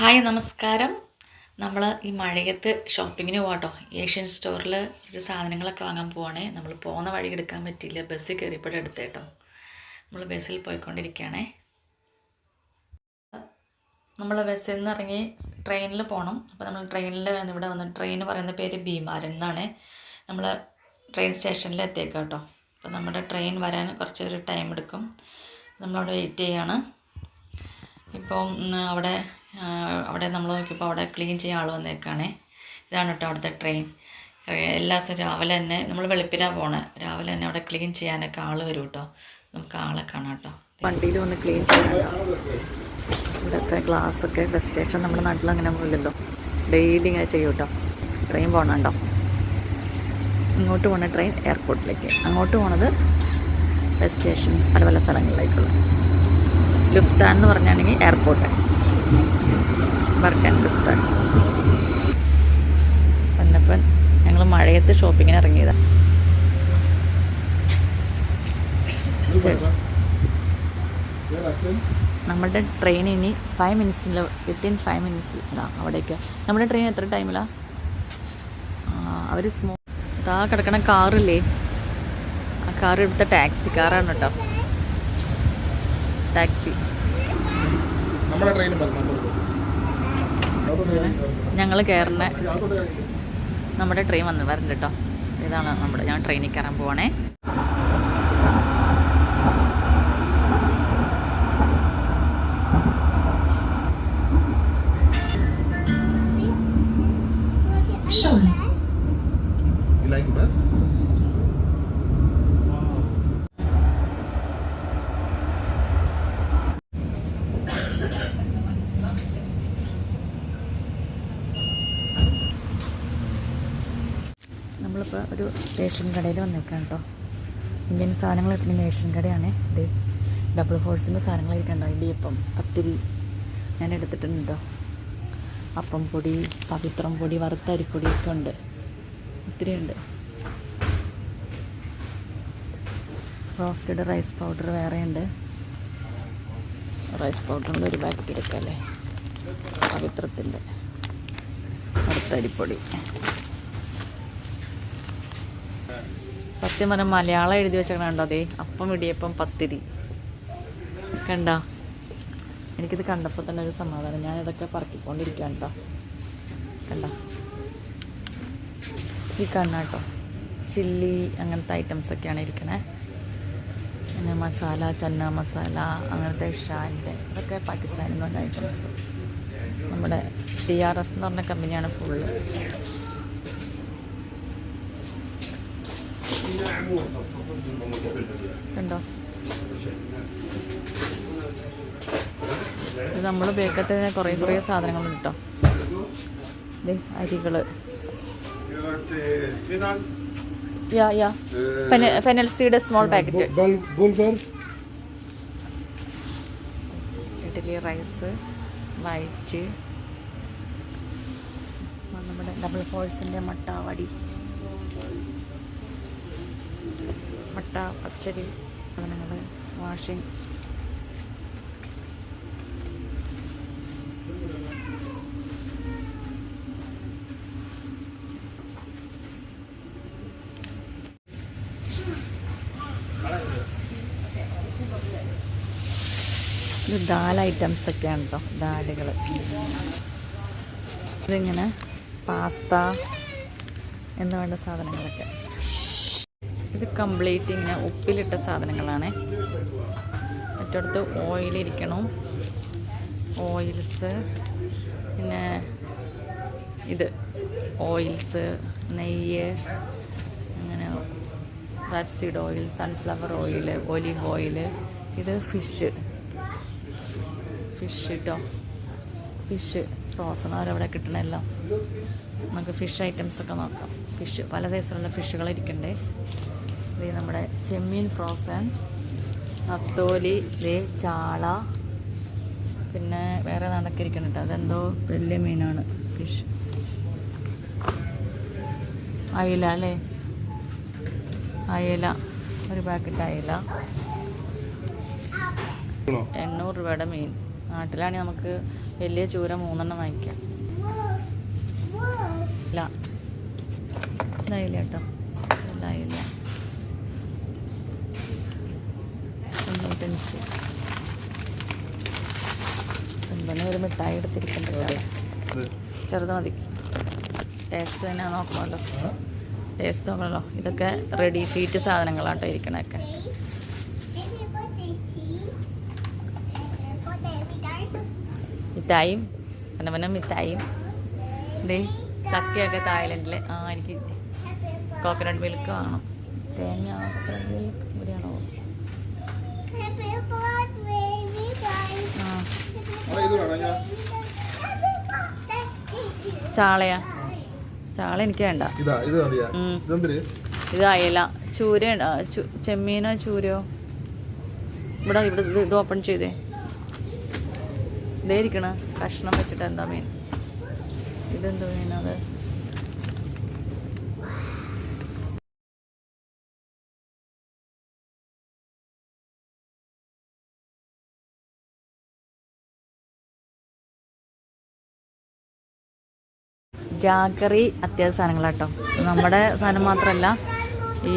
Hi നമസ്കാരം. നമ്മൾ ഈ മഴയത്ത് ഷോപ്പിങ്ങിന് പോകാട്ടോ ഏഷ്യൻ സ്റ്റോറിൽ കുറച്ച് സാധനങ്ങളൊക്കെ വാങ്ങാൻ പോവാണേ. നമ്മൾ പോകുന്ന വഴി എടുക്കാൻ പറ്റിയില്ല. ബസ്സിൽ കയറിയപ്പോഴും എടുത്തേട്ടോ നമ്മൾ ബസ്സിൽ പോയിക്കൊണ്ടിരിക്കുകയാണേ നമ്മൾ ബസ്സിൽ നിന്ന് ഇറങ്ങി ട്രെയിനിൽ പോകണം അപ്പോൾ നമ്മൾ ട്രെയിനിൽ വന്ന് ഇവിടെ വന്ന് ട്രെയിൻ പറയുന്ന പേര് ഭീമാരൻ എന്നാണ്. നമ്മൾ ട്രെയിൻ സ്റ്റേഷനിൽ എത്തിയേക്കാം കേട്ടോ അപ്പോൾ നമ്മുടെ ട്രെയിൻ വരാൻ കുറച്ചൊരു ടൈം എടുക്കും. നമ്മളവിടെ വെയിറ്റ് ചെയ്യാണ്. ഇപ്പം അവിടെ അവിടെ നമ്മൾ നോക്കിയപ്പോൾ അവിടെ ക്ലീൻ ചെയ്യാൻ ആൾ വന്നേക്കാണേ. ഇതാണ് കേട്ടോ അവിടുത്തെ ട്രെയിൻ എല്ലാ ദിവസവും രാവിലെ തന്നെ നമ്മൾ വെളുപ്പിനാണ് പോണേ. രാവിലെ തന്നെ അവിടെ ക്ലീൻ ചെയ്യാനൊക്കെ ആൾ വരും കേട്ടോ നമുക്ക് ആളെ കാണാം കേട്ടോ വണ്ടിയിൽ വന്ന് ക്ലീൻ ചെയ്യാൻ ഇവിടുത്തെ ഗ്ലാസ്സൊക്കെ ബസ് സ്റ്റേഷൻ നമ്മുടെ നാട്ടിൽ അങ്ങനെ ഇല്ലല്ലോ ഡെയിലി ഇങ്ങനെ ചെയ്യും കേട്ടോ ട്രെയിൻ പോകണുണ്ടോ ഇങ്ങോട്ട് പോണ ട്രെയിൻ എയർപോർട്ടിലേക്ക് അങ്ങോട്ട് പോണത് സ്റ്റേഷൻ പല പല സ്ഥലങ്ങളിലേക്കുള്ള. ലുഫ്താൻ എന്ന് പറഞ്ഞാണെങ്കിൽ എയർപോർട്ട്. ബർക്കൻ ലുഫ്താൻ. വന്നപ്പോൾ ഞങ്ങൾ മഴയത്ത് ഷോപ്പിങ്ങിന് ഇറങ്ങിയതാണ് നമ്മുടെ ട്രെയിൻ ഇനി ഫൈവ് മിനിറ്റ്സിൽ വിത്തിൻ ഫൈവ് മിനിറ്റ്സിൽ അവിടേക്ക്. നമ്മുടെ ട്രെയിൻ എത്ര ടൈമിലാണ് അവർ സ്മോ ഇതാ കിടക്കണ കാറില്ലേ ആ കാർ എടുത്ത ടാക്സി കാറാണ് കേട്ടോ ടാക്സി. ഞങ്ങൾ കയറുന്ന നമ്മുടെ ട്രെയിൻ വന്ന് വരണ്ട കേട്ടോ. ഇതാണ് നമ്മുടെ ഞാൻ ട്രെയിനിൽ കയറാൻ പോവാണേ. നമ്മളിപ്പോൾ ഒരു റേഷൻ കടയിൽ വന്നേക്കാം കേട്ടോ ഇന്ത്യൻ സാധനങ്ങൾ കിട്ടുന്ന റേഷൻ കടയാണ് ഇത്. ഡബിൾ ഫോഴ്സിന്റെ സാധനങ്ങൾ ഇരിക്കണ്ടോ? ഇടിയപ്പം പത്തിരി ഞാൻ എടുത്തിട്ടുണ്ടോ അപ്പം പൊടി പവിത്രം പൊടി വറുത്ത അരിപ്പൊടി ഒക്കെ ഉണ്ട്. ഒത്തിരി ഉണ്ട്. റോസ്റ്റഡ് റൈസ് പൗഡർ വേറെ ഉണ്ട്. റൈസ് പൗഡറിന്റെ ഒരു ബാക്കി എടുക്കാം അല്ലേ പവിത്രത്തിന്റെ വറുത്ത അരിപ്പൊടി. സത്യം പറഞ്ഞാൽ മലയാളം എഴുതി വെച്ചാൽ കണ്ടോ അതേ അപ്പം ഇടിയപ്പം പത്തിരി. കണ്ട? എനിക്കിത് കണ്ടപ്പോൾ തന്നെ ഒരു സമാധാനം. ഞാൻ ഇതൊക്കെ പറക്കിക്കൊണ്ടിരിക്കുകയാണ് കേട്ടോ കണ്ട? ഈ കണ്ണ കേട്ടോ ചില്ലി അങ്ങനത്തെ ഐറ്റംസ് ഒക്കെയാണ് ഇരിക്കണേ. പിന്നെ മസാല ചന്ന മസാല അങ്ങനത്തെ ഷാന്റെ ഇതൊക്കെ പാകിസ്ഥാനിൽ നിന്നുള്ള ഐറ്റംസ് നമ്മുടെ ടി ആർ എസ് എന്ന് പറഞ്ഞ കമ്പനിയാണ് ഫുള്ള് കണ്ടോ? ഇത് നമ്മൾ ഉപയോഗിക്കാത്ത കുറേ കുറേ സാധനങ്ങളുണ്ട് കേട്ടോ. ദേ അരികൾ. Yeah yeah. Fennel seed small packet. Idli rice white നമ്മുടെ ഡബിൾ ഫോഴ്സിന്റെ മുട്ട വടി. മുട്ട പച്ചരി സാധനങ്ങൾ വാഷിംഗ്. ഇത് ദാൽ ഐറ്റംസ് ഒക്കെയാണ് കേട്ടോ ദാലുകൾ ഇതിങ്ങനെ പാസ്ത എന്ന് വേണ്ട സാധനങ്ങളൊക്കെ. ഇത് കംപ്ലീറ്റ് ഇങ്ങനെ ഉപ്പിലിട്ട സാധനങ്ങളാണ്. മറ്റടുത്ത് ഓയിലിരിക്കണം ഓയിൽസ് പിന്നെ ഇത് ഓയിൽസ് നെയ്യ് അങ്ങനെ rapeseed oil sunflower oil olive oil ഇത് ഫിഷ് ഫിഷ് കേട്ടോ ഫിഷ് ഫ്രോസൺ അവരവിടെ കിട്ടണമെല്ലാം നമുക്ക് ഫിഷ് ഐറ്റംസ് ഒക്കെ നോക്കാം. ഫിഷ് പല സൈസിലുള്ള ഫിഷുകൾ ഇരിക്കണ്ടേ. ഇത് നമ്മുടെ ചെമ്മീൻ ഫ്രോസൺ നത്തോലി ദേ ചാള പിന്നെ വേറെ നടക്കെ കേട്ടോ അതെന്തോ വലിയ മീനാണ് ഫിഷ് അയില അല്ലേ? അയില ഒരു പാക്കറ്റ് അയില? എണ്ണൂറ് രൂപയുടെ മീൻ. നാട്ടിലാണെങ്കിൽ നമുക്ക് വലിയ ചൂര മൂന്നെണ്ണം വാങ്ങിക്കാം. ഇല്ല. ഇതായില്ല കേട്ടോ. ഇതായില്ല. തൊണ്ണൂറ്റഞ്ച് സിമ്പന് ഒരു മിഠായി എടുത്തിരിക്കണ്ടല്ലോ ചെറുത് മതി. ടേസ്റ്റ് തന്നെ നോക്കണമല്ലോ ടേസ്റ്റ് നോക്കണമല്ലോ ഇതൊക്കെ റെഡി ഫീറ്റ് സാധനങ്ങളാട്ടോ ഇരിക്കണൊക്കെ മിഠായും പിന്നെ പിന്നെ മിഠായും ദേ. ചക്കയൊക്കെ തായ്ലൻഡിൽ ആ എനിക്ക് കോക്കനട്ട് മിൽക്ക് വേണം. തേങ്ങ കോക്കനട്ട് മിൽക്ക് കൂടിയാണോ ചാളയാ. ചാള എനിക്ക് വേണ്ട. ഇതായില്ല ഇത് അയല. ചൂര ചെമ്മീനോ ചൂരയോ? ഇവിടെ ഇവിടെ ഇത് ഓപ്പൺ ചെയ്തേ. ഇതേ ഇരിക്കണ. കഷ്ണം വെച്ചിട്ട് എന്താ മീൻ ഇതെന്തോ മീനത് ജാഗറി അത്യാവശ്യ സാധനങ്ങളാട്ടോ. നമ്മുടെ സാധനം മാത്രമല്ല ഈ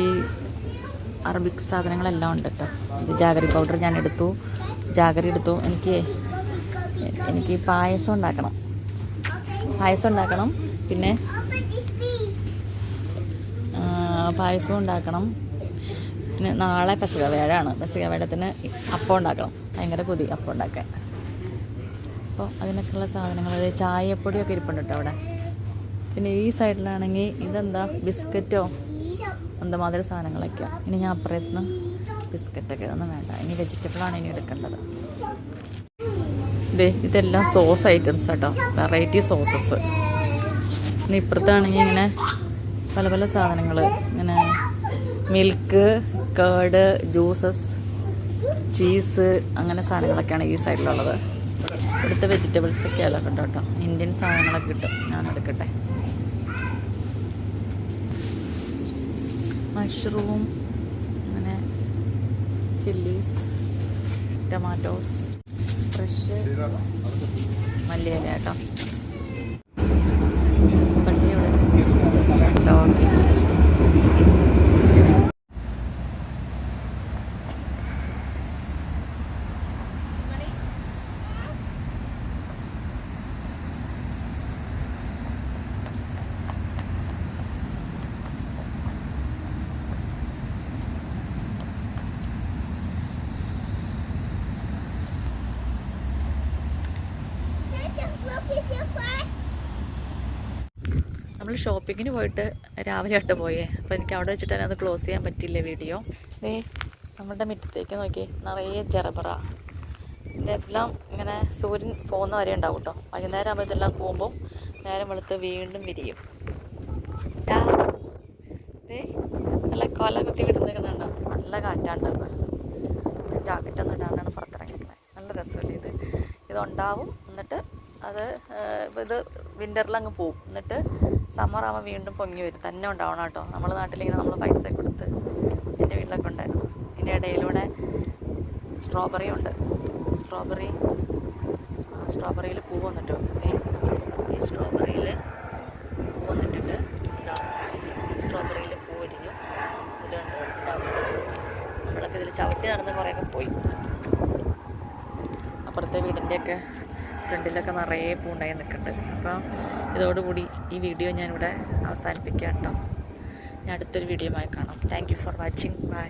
അറബിക് സാധനങ്ങളെല്ലാം ഉണ്ട് കേട്ടോ ജാഗറി പൗഡർ ഞാൻ എടുത്തു ജാഗറി എടുത്തു. എനിക്ക് എനിക്ക് പായസം ഉണ്ടാക്കണം. പായസം ഉണ്ടാക്കണം പിന്നെ ആ, പായസം ഉണ്ടാക്കണം പിന്നെ നാളെ പെസക വേഴാണ് പെസക വേടത്തിന് അപ്പം ഉണ്ടാക്കണം ഭയങ്കര കൊതി അപ്പം ഉണ്ടാക്കാൻ അപ്പോൾ അതിനൊക്കെയുള്ള സാധനങ്ങൾ ചായപ്പൊടിയൊക്കെ ഇരിപ്പുണ്ട് കേട്ടോ അവിടെ. പിന്നെ ഈ സൈഡിലാണെങ്കിൽ ഇതെന്താ? ബിസ്ക്കറ്റോ? അന്തമാതിരി സാധനങ്ങളൊക്കെയാണ് ഇനി ഞാൻ അപ്പുറത്തുനിന്ന് ബിസ്ക്കറ്റൊക്കെ ഇതൊന്നും വേണ്ട. ഇനി വെജിറ്റബിളാണ് ഇനി എടുക്കേണ്ടത്. ഇതേ ഇതെല്ലാം സോസ് ഐറ്റംസ് കേട്ടോ വെറൈറ്റി സോസസ്. ഇനി ഇപ്പുറത്താണെങ്കിൽ ഇങ്ങനെ പല പല സാധനങ്ങൾ ഇങ്ങനെ മിൽക്ക് കേർഡ് ജ്യൂസസ് ചീസ് അങ്ങനെ സാധനങ്ങളൊക്കെയാണ് ഈ സൈഡിലുള്ളത്. ഇവിടുത്തെ വെജിറ്റബിൾസ് ഒക്കെ അല്ല കേട്ടോ കേട്ടോ. ഇന്ത്യൻ സാധനങ്ങളൊക്കെ കിട്ടും. ഞാൻ എടുക്കട്ടെ മഷ്റൂം അങ്ങനെ ചില്ലീസ് ടൊമാറ്റോസ്. ഫ്രഷ്. മല്ലിയില കേട്ടോ. നമ്മൾ ഷോപ്പിങ്ങിന് പോയിട്ട് രാവിലെ ആട്ട് പോയേ. അപ്പോൾ എനിക്ക് അവിടെ വെച്ചിട്ട് തന്നെ അത് ക്ലോസ് ചെയ്യാൻ പറ്റില്ല വീഡിയോ ദേ നമ്മുടെ മുറ്റത്തേക്ക് നോക്കി നിറയെ ചെറപറ ഇതെല്ലാം ഇങ്ങനെ സൂര്യൻ പോകുന്ന വരെ ഉണ്ടാവും കേട്ടോ വൈകുന്നേരം ആകുമ്പോഴത്തെല്ലാം പോകുമ്പോൾ നേരം വെളുത്ത് വീണ്ടും വിരിയും. നല്ല കൊല കുത്തി വിടുന്നുണ്ടോ നല്ല കാറ്റാണ്ട് ജാക്കറ്റ് ഒന്നും ഇടാണ്ടാണ് പുറത്തിറങ്ങിയിരുന്നത് നല്ല രസമല്ലേ ഇത്? ഇതുണ്ടാവും എന്നിട്ട് അത് ഇത് വിന്ററിൽ അങ്ങ് പോവും. എന്നിട്ട് സമ്മർ ആവുമ്പോൾ വീണ്ടും പൊങ്ങി വരും. തന്നെ ഉണ്ടാവണം കേട്ടോ. നമ്മുടെ നാട്ടിലിങ്ങനെ നമ്മൾ പൈസ കൊടുത്ത് എന്റെ വീട്ടിലൊക്കെ ഉണ്ടായിരുന്നു. ഇതിന്റെ ഇടയിലൂടെ സ്ട്രോബെറി ഉണ്ട്. സ്ട്രോബെറി സ്ട്രോബെറിയിൽ പൂ വന്നിട്ട്. ഈ സ്ട്രോബെറിയിൽ പൂ വന്നിട്ടുണ്ട്. സ്ട്രോബെറിയിൽ പൂ വിരിഞ്ഞു. ഇതിലുണ്ട് നമ്മളൊക്കെ ഇതിൽ ചവിട്ടി നടന്ന് കുറേയൊക്കെ പോയി. അപ്പുറത്തെ വീടിന്റെയൊക്കെ ഫ്രണ്ടിലൊക്കെ നിറയെ പൂണ്ടായി നിൽക്കുന്നുണ്ട്. അപ്പോൾ ഇതോടുകൂടി ഈ വീഡിയോ ഞാനിവിടെ അവസാനിപ്പിക്കാം കേട്ടോ. ഞാൻ അടുത്തൊരു വീഡിയോ ആയി കാണാം താങ്ക് ഫോർ വാച്ചിങ് ബൈ